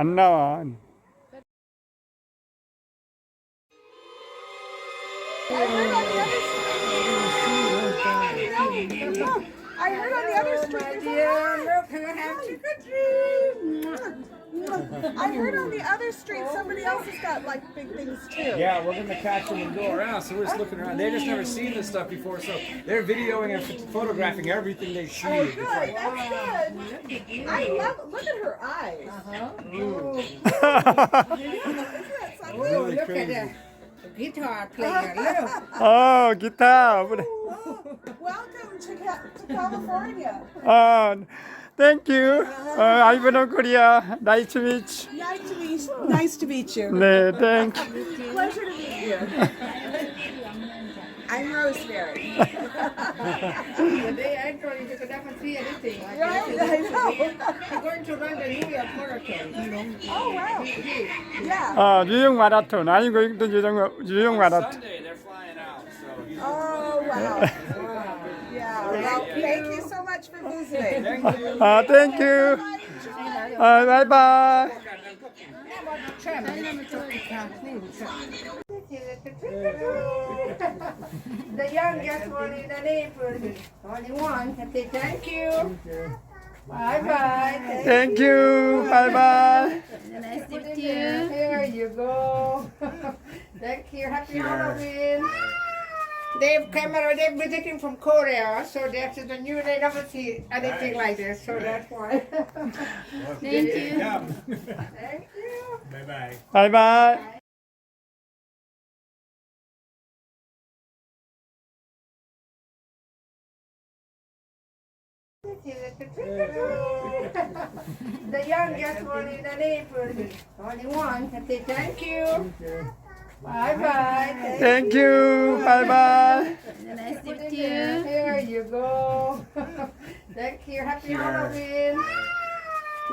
ಅನ್ನ I heard on the other street who had. I heard on the other street somebody else has got like big things too. Yeah, we're gonna catch them and go around. So we're just looking around. They just never seen this stuff before, so they're videoing and photographing everything they see. Oh, good. like, That's good. I love. Look at her eyes. Isn't that really Look at crazy. that guitar player, oh, guitar. Oh, welcome to, Ca- to California. Oh, thank you. 어, I'm from Korea. Nice to meet you. Nice to meet. Nice to meet you. 네, thank you. Pleasure to meet you. I'm Rosemary. The day I told you you could never see anything like Right? this. I know. I'm going to run the New York Marathon. Oh wow. Yeah. 어, 뉴욕 마라톤. I'm going to 뉴욕, 뉴욕 마라톤. Sunday they're flying out. So he's Oh wow. Wednesday. Uh, thank you. Uh, bye bye. the youngest one is an neighborhood, Only one. I say thank you. Bye bye. Thank you. Bye bye. Nice to meet you. Here you go. thank you. Happy Halloween. They've come out, they're visiting from Korea, so that is the new, they never see anything like this, so that's why. Thank you. Thank you. Bye bye. Bye bye. The youngest one in the neighborhood, only one, I say thank you. Bye bye. Thank you. Bye bye. Nice to meet you. Here you go. Thank you. Happy Halloween.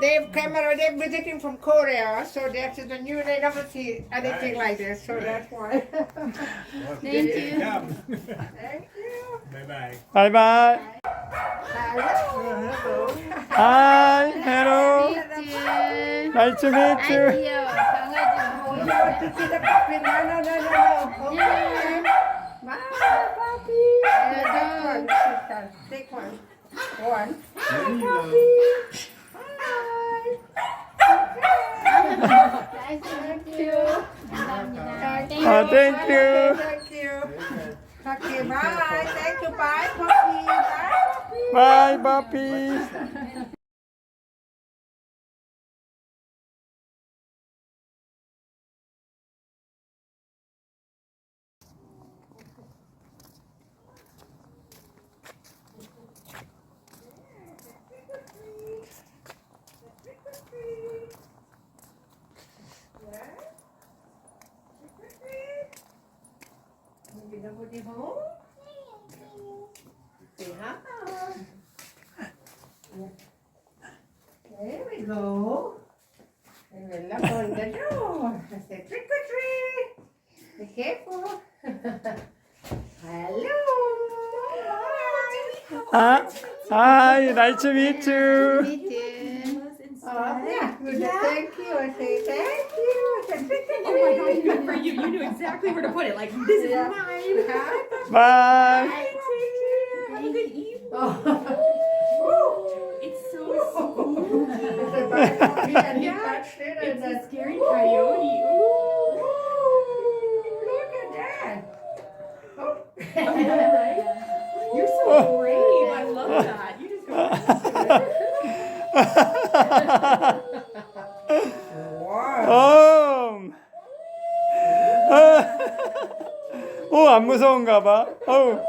They've come out, they're visiting from Korea, so that's the new, they never see anything like this, so that's why. Thank you. Thank you. Bye-bye. Bye bye. Hello. Hi. Hello. Nice to meet you. Nice to meet you. não, não, não, não, não, não. Vai, papi. É done. Take one. One. não, não, não, Thank you. Oh, thank you. Thank you. Okay, bye. Thank you. Bye, papi. Bye, papi. Bye, papi. Say hello. Hi. There we go. And we knock on the door. I say trick or treat. Be careful. hello. Hi. Hi. Nice to meet you. Nice to meet you. Yeah. Good. Thank you. I say thank you. I said trick or Oh my god, treat. for you. You knew exactly where to put it. Like, this is Yeah. mine. Hi. 바이. Have a good evening. Oh. It's so sweet. I said bye, puppy, and he Yeah. touched it and It's then a scary coyote. Ooh. Look at that. Oh. 무서운가 봐. 어우.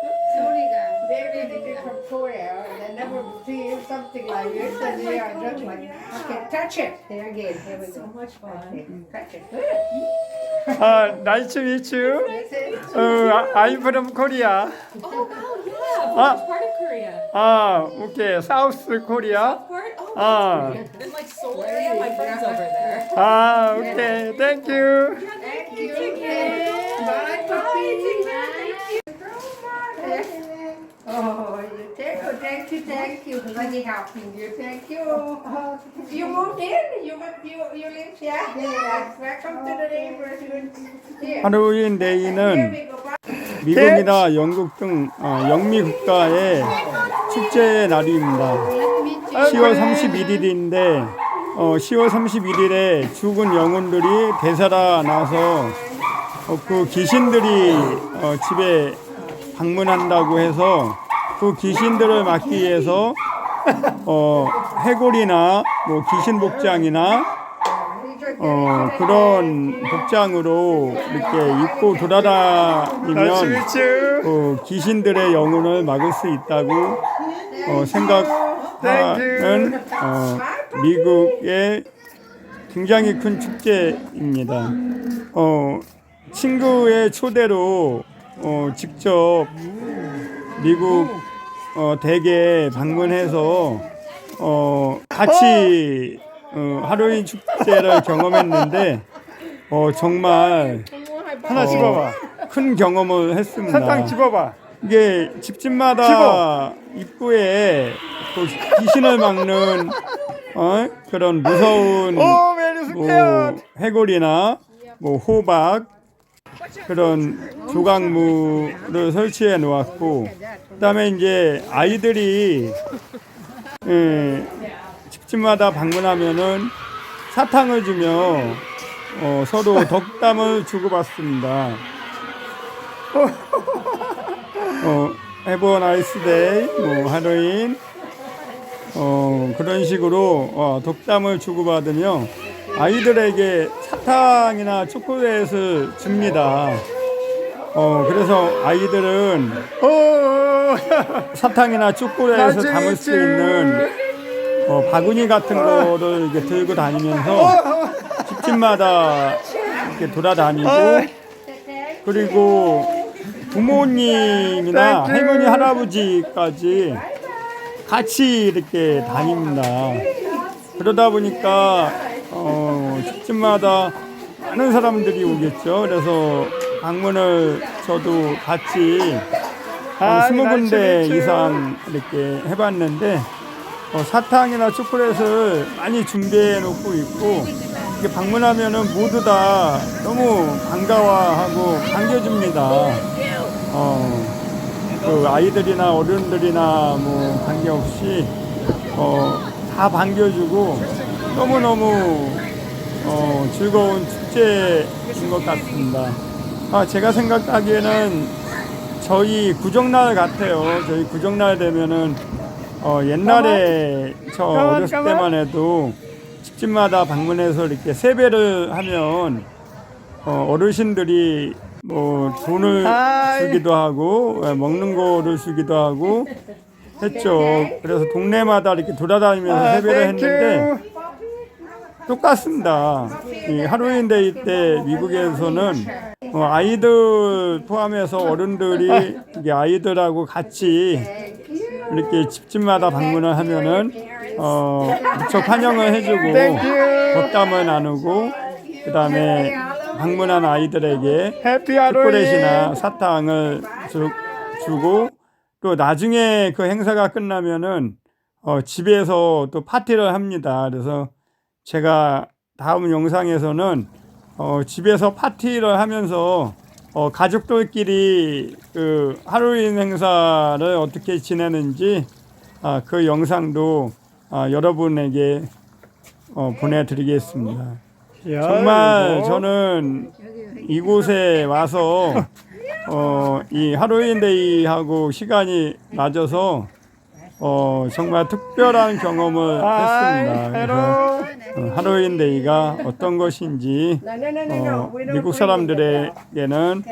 They visited from Korea and they never see something like this and they are just like, okay, touch it. There again. Here we so go. much fun. Touch it. Good. 아, nice to meet you. That's it. 어, I'm from Korea. Oh, wow, yeah. Ah. Which part of Korea? 아, 오케이. South Korea. Part? Oh, Ah. that's great. Then, like, Seoul area, my friend's over there. 아, 오케이. Thank you. Thank you. Bye, puppy. Oh, you take, oh, thank like to thank you for helping you. Thank you. You moved in. You you you live here. Yes. Welcome to the neighborhood. Here. Here 데이는 we go. 미국이나 영국 등 어, 영미 국가의 축제의 날입니다. 10월 31일인데 어, 10월 31일에 죽은 영혼들이 되살아나서 어, 그 귀신들이 어, 집에 방문한다고 해서 그 귀신들을 막기 위해서 어, 해골이나 뭐 귀신 복장이나 어, 그런 복장으로 이렇게 입고 돌아다니면 어, 귀신들의 영혼을 막을 수 있다고 어, 생각하는 어, 미국의 굉장히 큰 축제입니다. 어, 친구의 초대로 어, 직접 미국 어, 댁에 방문해서 어, 같이 어, 하로윈 축제를 경험했는데 어, 정말 하나 어, 집어봐. 큰 경험을 했습니다. 사탕 집어봐. 이게 집집마다 입구에 또 귀신을 막는 어? 그런 무서운 오, 메리 뭐. 해골이나 뭐 호박 그런 조각물을 설치해 놓았고 그다음에 이제 아이들이 예, 집집마다 방문하면은 사탕을 주며 어, 서로 덕담을 주고받습니다. 어, nice day, 뭐 하로윈, 어, 그런 식으로 어, 덕담을 주고받으며 아이들에게 사탕이나 초콜릿을 줍니다. 어, 그래서 아이들은 오, 사탕이나 초콜릿을 담을 수 있는 어, 바구니 같은 거를 이렇게 들고 다니면서 집집마다 이렇게 돌아다니고 그리고 부모님이나. 할머니 할아버지까지 같이 이렇게 다닙니다. 그러다 보니까 어, 집집마다 많은 사람들이 오겠죠. 그래서 방문을 저도 같이 한 스무 군데. 이상 이렇게 해봤는데 어, 사탕이나 초콜릿을 많이 준비해 놓고 있고 이렇게 방문하면은 모두 다 너무 반가워하고 반겨줍니다. 어, 그 아이들이나 어른들이나 뭐 관계없이 어, 다 반겨주고 너무 너무 어, 즐거운 축제인 것 같습니다. 아, 제가 생각하기에는 저희 구정날 같아요. 저희 구정날 되면은 어, 옛날에 저 어렸을 때만 해도 집집마다 방문해서 이렇게 세배를 하면 어, 어르신들이 뭐 돈을 하이. 주기도 하고 예, 먹는 거를 주기도 하고 했죠. 그래서 동네마다 이렇게 돌아다니면서 아, 세배를. 했는데 똑같습니다. 이 하로윈데이 때 미국에서는 어, 아이들 포함해서 어른들이 이게 아이들하고 같이 이렇게 집집마다 방문을 하면은 어, 무척 환영을 해주고. 덕담을 나누고 그 다음에 방문한 아이들에게 초콜릿이나. 사탕을 주, 주고 또 나중에 그 행사가 끝나면은 어, 집에서 또 파티를 합니다. 그래서 제가 다음 영상에서는 어, 집에서 파티를 하면서 어, 가족들끼리 그 하로윈 행사를 어떻게 지내는지 아, 그 영상도 아, 여러분에게 어, 보내드리겠습니다. 정말 저는 이곳에 와서 어, 이 하로윈데이하고 시간이 맞아서 어, 정말 특별한 경험을 했습니다. 그래서 어, 하로윈 데이가 어떤 것인지 no, no, no. 어, don't 미국 사람들에게는.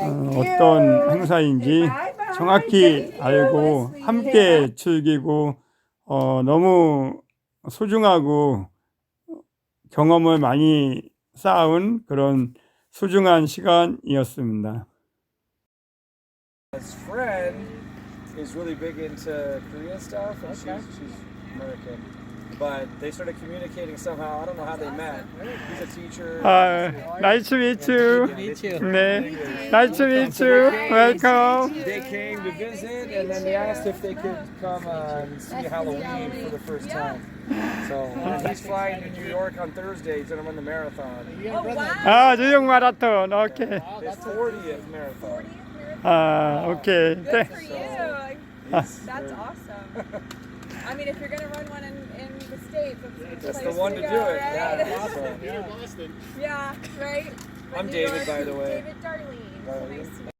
어. 어떤 행사인지 정확히 알고 함께 즐기고 어, 너무 소중하고 경험을 많이 쌓은 그런 소중한 시간이었습니다. is really big into Korean stuff, and okay. she's, she's American. But they started communicating somehow. I don't know how they met. He's a teacher. Uh, nice to meet you. Nice to meet you. Nice to meet you. Welcome. They came to visit, and then they asked if they could come uh, and see Halloween for the first time. So uh, he's flying to New York on Thursday to run the marathon. Oh, wow. Ah, New York Marathon. Okay. His 40th marathon. Ah, okay. Good for you. That's awesome. I mean, if you're gonna run one in, in the states, that's, That's the, the place one to go, do it. Right? Yeah. So, Yeah, right. I'm New David, York. by the way. David Darlene. Darlene. Nice to meet